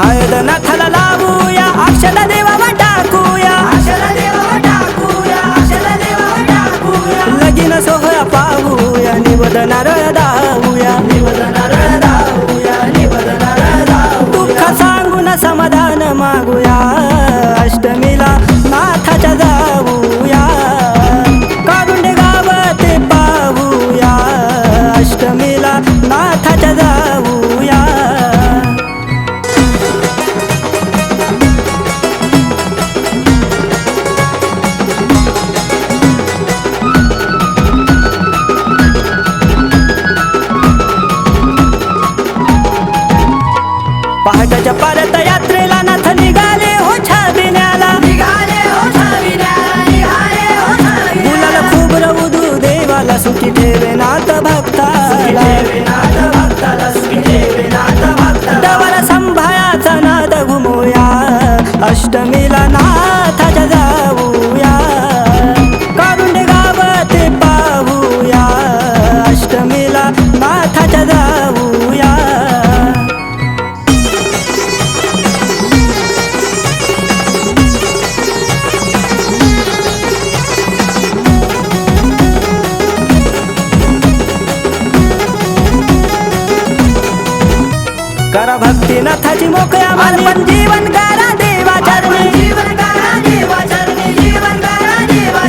हळद नाथाला लावूया अक्षता देवावर टाकूया आशाला देवा टाकूया आशाला देवा टाकूया लगीन सोहळा पाहूया निवदन नारळ सुखी ठेवे नाथ भक्ताला. डबल संभाळाचा नाद घुमूया अष्टमीला करा भक्ती नथाची मोकळ्या मालवण जीवन करा देवा चरणी.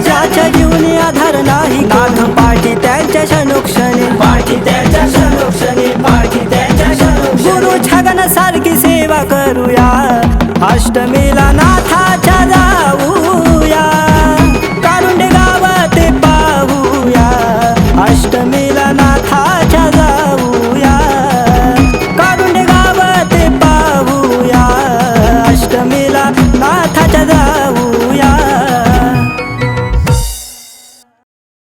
ज्याच्या जीवनी आधार नाही नाथ पाठी त्यांच्या क्षणोक्षणी पाठी त्यांच्या क्षणोक्षणी पाठी त्यांच्या क्षणोक्षणी गुरु छगन सारखी सेवा करूया. अष्टमीला नाथाच्या